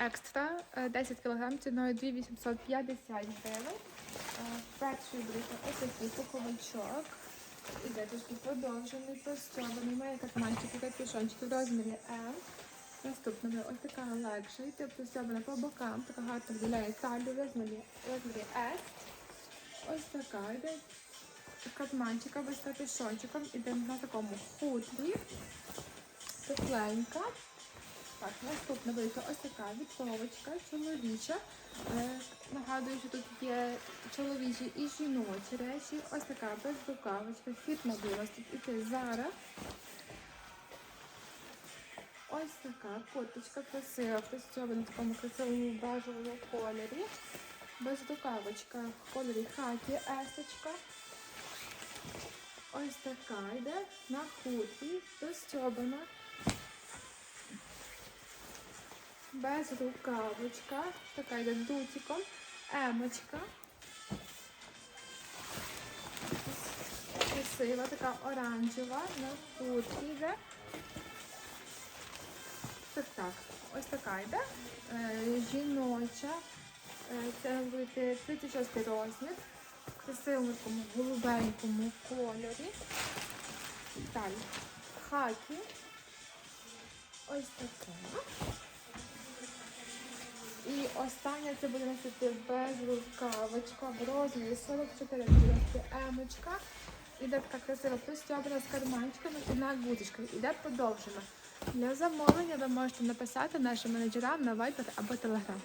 екстра, е, 10 кг ціною 2850 гривень. Е, Перший буде ось такий пуховичок. Іде трошки подовжений, простьований, має катманчики та пішончики в розмірі М. Наступна буде ось така легший, простьована по бокам, така гарно виділяє талію в розмірі, розмірі S. Ось така йде катманчика без капюшончиком, іде на такому хутрі, тепленька. Так, наступна буде ось така вітровочка чоловіча. Е, нагадую, що тут є чоловічі і жіночі речі. Ось така безрукавочка, фіт мобілась, тут іти зараз. Ось така курточка красива, красива на такому красивому бежевому кольорі. Безрукавочка в кольорі хакі, есочка. Ось така йде на хутрі, розстьобана. Без рукавочка. Така йде дутиком. Емочка. Красива, така оранжева на хутрі йде. Так, так. Ось така йде. Е, жіноча. Е, це буде 36 розмір. В красивому голубенькому кольорі. Далі. Хакі. Ось така. Остання це буде носити без рукавочка в розмірі 44 емочка. Іде така красива пристьобана з карманчиками, і на гудочка. Іде подовжена. Для замовлення ви можете написати нашим менеджерам на Viber або Telegram.